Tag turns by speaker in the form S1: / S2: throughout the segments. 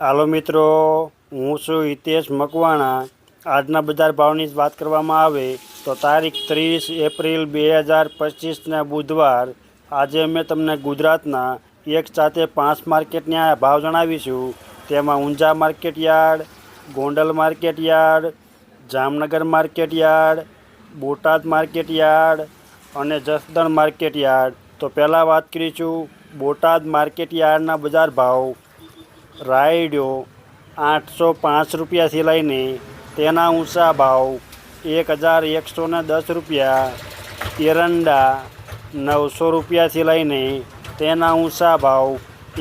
S1: હાલો મિત્રો, હું છું હિતેશ મકવાણા. આજના બજાર ભાવની વાત કરવામાં આવે તો તારીખ ત્રીસ એપ્રિલ બે હજાર પચીસના બુધવાર આજે અમે તમને ગુજરાતના એક સાથે પાંચ માર્કેટના ભાવ જણાવીશું. તેમાં Unjha market yard, Gondal market yard, Jamnagar market yard, Botad market yard અને જસદણ માર્કેટ યાર્ડ. તો પહેલાં વાત કરીશું બોટાદ માર્કેટ યાર્ડના બજાર ભાવ. રાયડો આઠસો પાંચ રૂપિયાથી લઈને તેના ઊંચા ભાવ એક હજાર એકસો ને દસ રૂપિયા, એરંડા નવસો રૂપિયાથી લઈને તેના ઊંચા ભાવ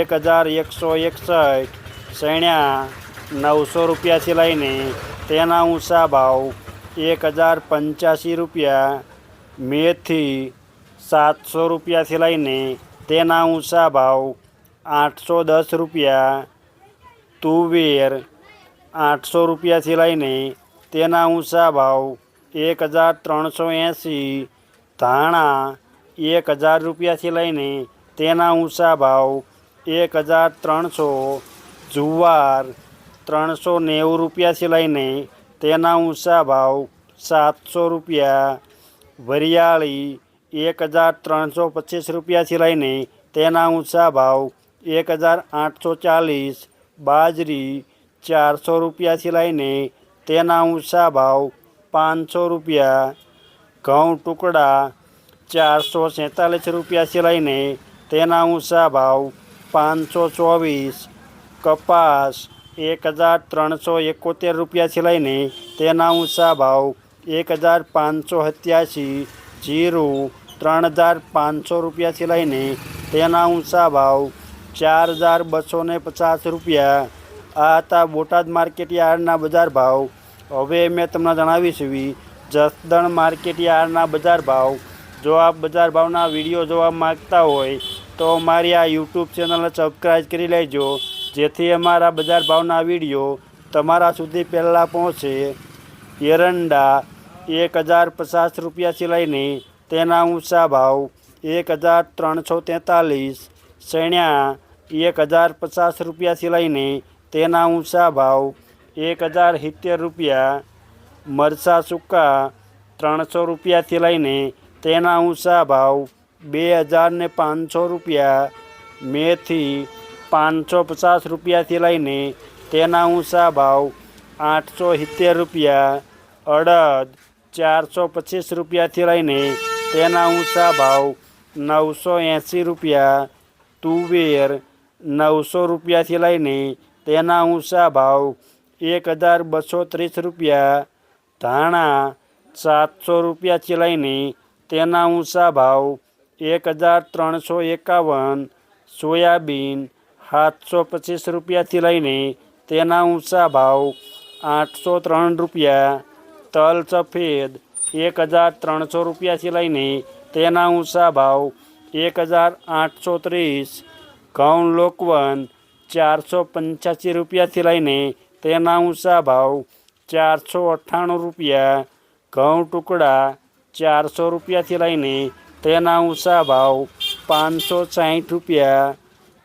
S1: એક હજાર એકસો એકસઠ, સૈણ્યા નવસો રૂપિયાથી લઈને તેના ઊંચા ભાવ એક હજાર પંચ્યાસી રૂપિયા, મેથી સાતસો રૂપિયાથી લઈને તેના ઊંચા ભાવ આઠસો દસ રૂપિયા તુવેર આઠસો રૂપિયાથી લઈને તેના ઊંચા ભાવ એક હજાર ત્રણસો એંસી, ધાણા એક હજાર રૂપિયાથી લઈને તેના ઊંચા ભાવ એક હજાર ત્રણસો, જુવાર ત્રણસો નેવું રૂપિયાથી લઈને તેના ઊંચા ભાવ સાતસો રૂપિયા, વરિયાળી એક હજાર ત્રણસો પચીસ રૂપિયાથી લઈને તેના ઊંચા ભાવ એક હજાર આઠસો ચાલીસ બાજરી ચારસો રૂપિયાથી લઈને તેના ઊંચા ભાવ પાંચસો રૂપિયા, ઘઉં ટુકડા ચારસો સેંતાલીસ રૂપિયાથી લઈને તેના ઊંચા ભાવ પાંચસો ચોવીસ, કપાસ એક હજાર ત્રણસો એકોતેર રૂપિયાથી લઈને તેના ઊંચા ભાવ એક હજાર પાંચસો સત્યાસી, જીરું ત્રણ હજાર પાંચસો રૂપિયાથી લઈને તેના ઊંચા ભાવ ચાર હજાર બસો ને પચાસ રૂપિયા. આ હતા બોટાદ માર્કેટ યાર્ડના બજાર ભાવ. હવે મેં તમને જણાવીશ એવી જસદણ માર્કેટ યાર્ડના બજાર ભાવ. જો આપ બજાર ભાવના વીડિયો જોવા માગતા હોય, તો મારી આ યુટ્યુબ ચેનલને સબસ્ક્રાઈબ કરી લેજો. જેથી અમારા બજાર ભાવના વીડિયો તમારા સુધી પહેલાં પહોંચે. એરંડા એક હજાર પચાસ રૂપિયાથી લઈને તેના ઊંચા ભાવ એક હજાર ત્રણસો તેતાલીસ. સૈણ્યા એક હજાર પચાસ રૂપિયાથી લઈને તેના ઊંચા ભાવ એક હજાર સિત્તેર રૂપિયા, મરચાં સૂકા ત્રણસો રૂપિયાથી લઈને તેના ઊંચા ભાવ બે હજાર ને પાંચસો રૂપિયા, મેથી પાંચસો પચાસ રૂપિયાથી લઈને તેના ઊંચા ભાવ આઠસો સિત્તેર રૂપિયા, અડદ ચારસો પચીસ રૂપિયાથી લઈને તેના ઊંચા ભાવ નવસો એંસી રૂપિયા, તુવેર નવસો રૂપિયાથી લઈને તેના ઊંચા ભાવ એક હજાર બસો ત્રીસ રૂપિયા, ધાણા સાતસો રૂપિયાથી લઈને તેના ઊંચા ભાવ એક હજાર ત્રણસો એકાવન, સોયાબીન સાતસો પચીસ રૂપિયાથી લઈને તેના ઊંચા ભાવ આઠસો ત્રણ રૂપિયા, તલ સફેદ એક હજાર ત્રણસો રૂપિયાથી લઈને તેના ઊંચા ભાવ એક હજાર આઠસો ત્રીસ ઘઉં લોકવન ચારસો પંચ્યાસી રૂપિયાથી લઈને તેના ઊંચા ભાવ ચારસો અઠ્ઠાણું રૂપિયા, ઘઉં ટુકડા ચારસો રૂપિયાથી લઈને તેના ઊંચા ભાવ પાંચસો સાહીઠ રૂપિયા,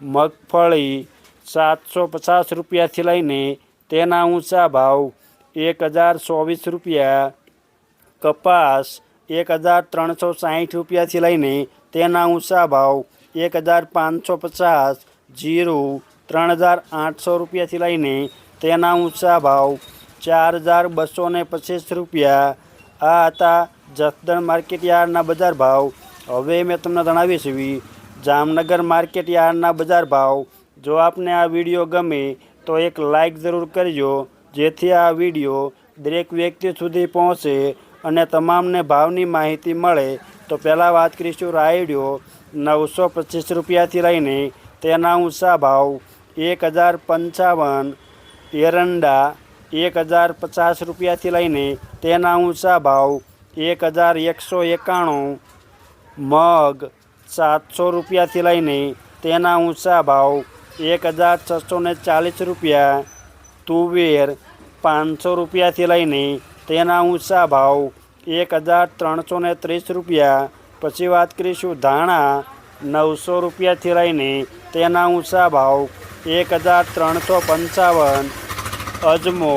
S1: મગફળી સાતસો પચાસ રૂપિયાથી લઈને તેના ઊંચા ભાવ એક હજાર ચોવીસ રૂપિયા, કપાસ એક હજાર ત્રણસો સાઠ રૂપિયાથી લઈને તેના ઊંચા ભાવ એક હજાર પાંચસો પચાસ, જીરું ત્રણ હજાર આઠસો રૂપિયાથી લઈને તેના ઊંચા ભાવ ચાર હજાર બસો ને પચીસ રૂપિયા. આ હતા જસદણ માર્કેટ યાર્ડના બજાર ભાવ. હવે મેં તમને જણાવીશ એવી જામનગર માર્કેટ યાર્ડના બજાર ભાવ. જો આપને આ વીડિયો ગમે તો એક લાઈક જરૂર કરજો, જેથી આ વીડિયો દરેક વ્યક્તિ સુધી પહોંચે અને તમામને ભાવની માહિતી મળે. તો પહેલાં વાત કરીશું રાયડિયો નવસો પચીસ રૂપિયાથી લઈને તેના ઊંચા ભાવ એક હજાર પંચાવન, એરંડા એક હજાર પચાસ રૂપિયાથી લઈને તેના ઊંચા ભાવ એક હજાર એકસો એકાણું, મગ સાતસો રૂપિયાથી લઈને તેના ઊંચા ભાવ એક હજાર છસો ને ચાલીસ રૂપિયા, તુવેર પાંચસો રૂપિયાથી લઈને તેના ઊંચા ભાવ એક હજાર ત્રણસો ને ત્રીસ રૂપિયા. પછી વાત કરીશું ધાણા, નવસો રૂપિયાથી લઈને તેના ઊંચા ભાવ એક હજાર ત્રણસો પંચાવન, અજમો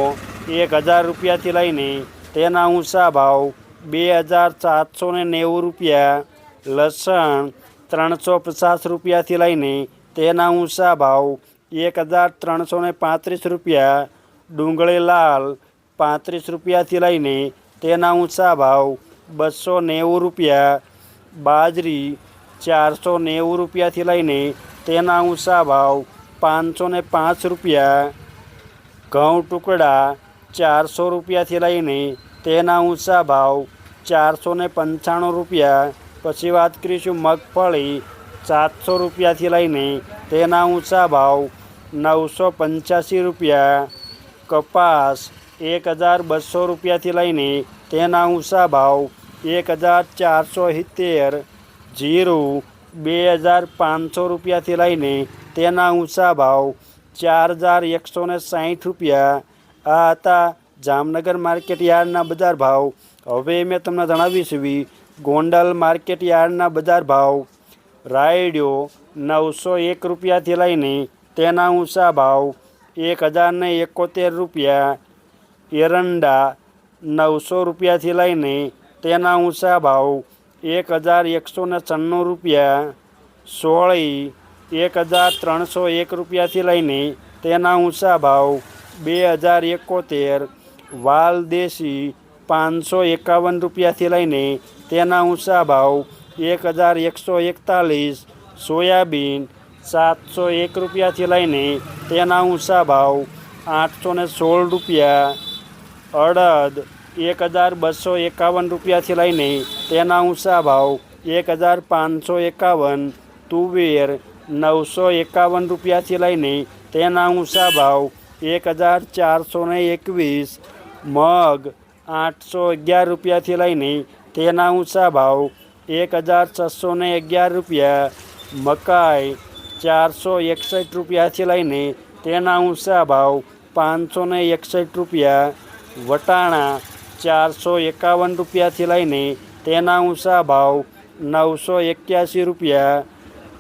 S1: એક હજાર રૂપિયાથી લઈને તેના ઊંચા ભાવ બે હજાર સાતસો ને નેવું રૂપિયા. લસણ ત્રણસો પચાસ રૂપિયાથી લઈને તેના ઊંચા ભાવ એક હજાર ત્રણસો પાંત્રીસ રૂપિયા. ડુંગળી લાલ પાંત્રીસ રૂપિયાથી લઈને તેના ઊંચા ભાવ બસો નેવું રૂપિયા, બાજરી ચારસો નેવું રૂપિયાથી લઈને તેના ઊંચા ભાવ પાંચસો ને પાંચ રૂપિયા, ઘઉં ટુકડા ચારસો રૂપિયાથી લઈને તેના ઊંચા ભાવ ચારસો ને પંચાણું રૂપિયા. પછી વાત કરીશું મગફળી સાતસો રૂપિયાથી લઈને તેના ઊંચા ભાવ નવસો પંચ્યાસી રૂપિયા. કપાસ એક હજાર બસો રૂપિયાથી લઈને તેના ઊંચા ભાવ એક હજાર ચારસો સિત્તેર, જીરું બે હજાર પાંચસો રૂપિયાથી લઈને તેના ઊંચા ભાવ ચાર હજાર એકસો ને સાઠ રૂપિયા. આ હતા જામનગર માર્કેટ યાર્ડના બજાર ભાવ. હવે મેં તમને જણાવીશું ગોંડલ માર્કેટ યાર્ડના બજાર ભાવ. રાયડિયો નવસો એક રૂપિયાથી લઈને તેના ઊંચા ભાવ એક હજારને એકોતેર રૂપિયા. એરંડા નવસો રૂપિયાથી લઈને તેના ઊંચા ભાવ એક હજાર એકસો ને છન્નું રૂપિયા, સોળી એક હજાર ત્રણસો એક રૂપિયાથી લઈને તેના ઊંચા ભાવ બે હજાર એકોતેર, વાલ દેશી પાંચસો એકાવન રૂપિયાથી લઈને તેના ઊંચા ભાવ એક હજાર એકસો એકતાલીસ, સોયાબીન સાતસો એક રૂપિયાથી લઈને તેના ઊંચા ભાવ આઠસો ને સોળ રૂપિયા અડદ એક હજાર બસો એકાવન રૂપિયાથી લઈને તેના ઊંચા ભાવ એક હજાર પાંચસો એકાવન તુવેર નવસો એકાવન રૂપિયાથી લઈને તેના ઊંચા ભાવ એક હજાર ચારસો ને એકવીસ મગ આઠસો અગિયાર રૂપિયાથી લઈને તેના ઊંચા ભાવ એક હજાર છસો ને અગિયાર રૂપિયા, મકાઈ ચારસો એકસઠ રૂપિયાથી લઈને તેના ઊંચા ભાવ પાંચસો એકસઠ રૂપિયા વટાણા ચારસો એકાવન રૂપિયાથી લઈને તેના ઊંચા ભાવ નવસો એક્યાસી રૂપિયા,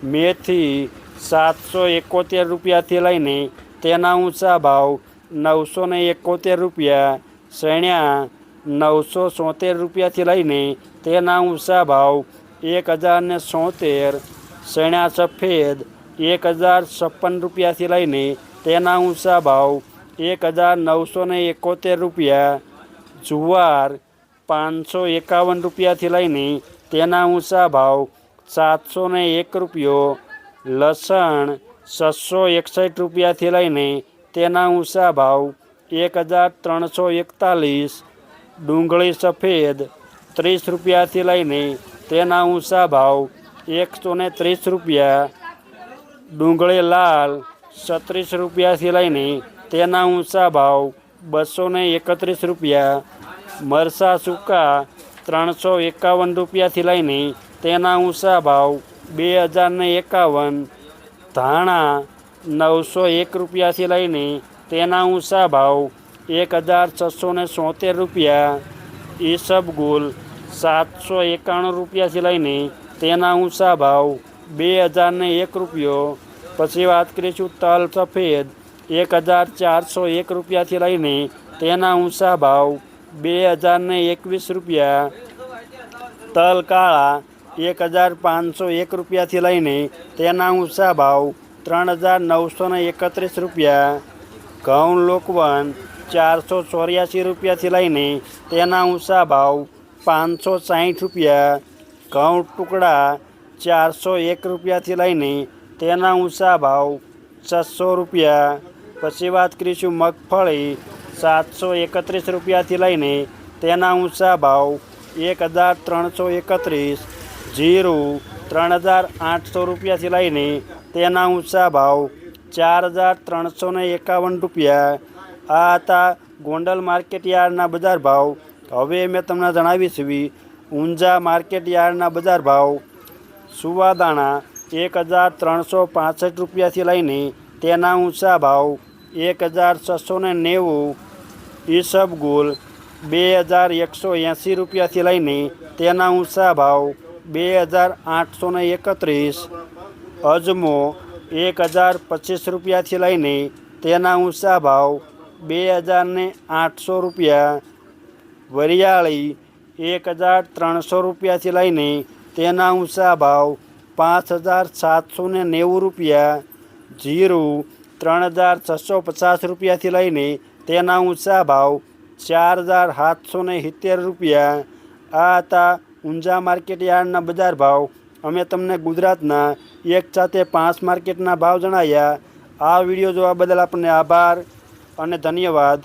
S1: મેથી સાતસો એકોતેર રૂપિયાથી લઈને તેના ઊંચા ભાવ નવસો ને એકોતેર રૂપિયા, શેણ્યા નવસો સોતેર રૂપિયાથી લઈને તેના ઊંચા ભાવ એક હજાર ને સોતેર સણ્યા સફેદ એક હજાર છપ્પન રૂપિયાથી લઈને તેના ઊંચા ભાવ એક હજાર નવસો ને એકોતેર રૂપિયા. જુવાર પાંચસો એકાવન રૂપિયાથી લઈને તેના ઊંચા ભાવ સાતસો ને એક રૂપિયો. લસણ છસો એકસઠ રૂપિયાથી લઈને તેના ઊંચા ભાવ એક હજાર ત્રણસો એકતાલીસ. ડુંગળી સફેદ ત્રીસ રૂપિયાથી લઈને તેના ઊંચા ભાવ એકસો ને ત્રીસ રૂપિયા. ડુંગળી લાલ છત્રીસ રૂપિયાથી લઈને તેના ઊંચા ભાવ બસો ને એકત્રીસ રૂપિયા, મરસા સૂકા ત્રણસો એકાવન રૂપિયાથી લઈને તેના ઊંચા ભાવ બે હજાર ને એકાવન, ધાણા નવસો એક રૂપિયાથી લઈને તેના ઊંચા ભાવ એક હજાર છસો ને સોતેર રૂપિયા ઈસબગુલ સાતસો એકાણું રૂપિયાથી લઈને તેના ઊંચા ભાવ બે હજાર ને એક રૂપિયો. પછી વાત કરીશું તલ સફેદ. એક હજાર ચારસો એક રૂપિયાથી લઈને તેના ઊંચા ભાવ બે હજાર ને એકવીસ રૂપિયા. તલ કાળા એક હજાર પાંચસો એક રૂપિયાથી લઈને તેના ઊંચા ભાવ ત્રણ હજાર નવસો એકત્રીસ રૂપિયા. ઘઉં લોકવન ચારસો ચોર્યાસી રૂપિયાથી લઈને તેના ઊંચા ભાવ પાંચસો સાહીઠ રૂપિયા. ઘઉં ટુકડા ચારસો એક રૂપિયાથી લઈને તેના ઊંચા ભાવ છસો રૂપિયા. પછી વાત કરીશું મગફળી. સાતસો એકત્રીસ રૂપિયાથી લઈને તેના ઊંચા ભાવ એક હજાર ત્રણસો એકત્રીસ. જીરું ત્રણ હજાર આઠસો રૂપિયાથી લઈને તેના ઊંચા ભાવ ચાર હજાર ત્રણસો એકાવન રૂપિયા. આ હતા ગોંડલ માર્કેટ યાર્ડના બજાર ભાવ. હવે મેં તમને જણાવીશ ઊંઝા માર્કેટ યાર્ડના બજાર ભાવ. સુવાદાણા એક હજાર ત્રણસો પાસઠ રૂપિયાથી લઈને તેના ઊંચા ભાવ એક હજાર છસો ને નેવું ઈસબગુલ બે હજાર એકસો એંસી રૂપિયાથી લઈને તેના ઊંચા ભાવ બે હજાર આઠસો ને એકત્રીસ, અજમો એક હજાર પચીસ રૂપિયાથી લઈને તેના ઊંચા ભાવ બે હજારને આઠસો રૂપિયા, વરિયાળી એક હજાર ત્રણસો રૂપિયાથી લઈને તેના ઊંચા ભાવ પાંચ હજાર સાતસો ને નેવું રૂપિયા, જીરું ત્રણ હજાર છસો પચાસ રૂપિયાથી લઈને તેના ઊંચા ભાવ ચાર હજાર સાતસો ને સિત્તેર રૂપિયા. આ હતા ઊંઝા માર્કેટ યાર્ડના બજાર ભાવ. અમે તમને ગુજરાતના એક સાથે પાંચ માર્કેટના ભાવ જણાવ્યા આ વીડિયો જોવા બદલ આપણને આભાર અને ધન્યવાદ.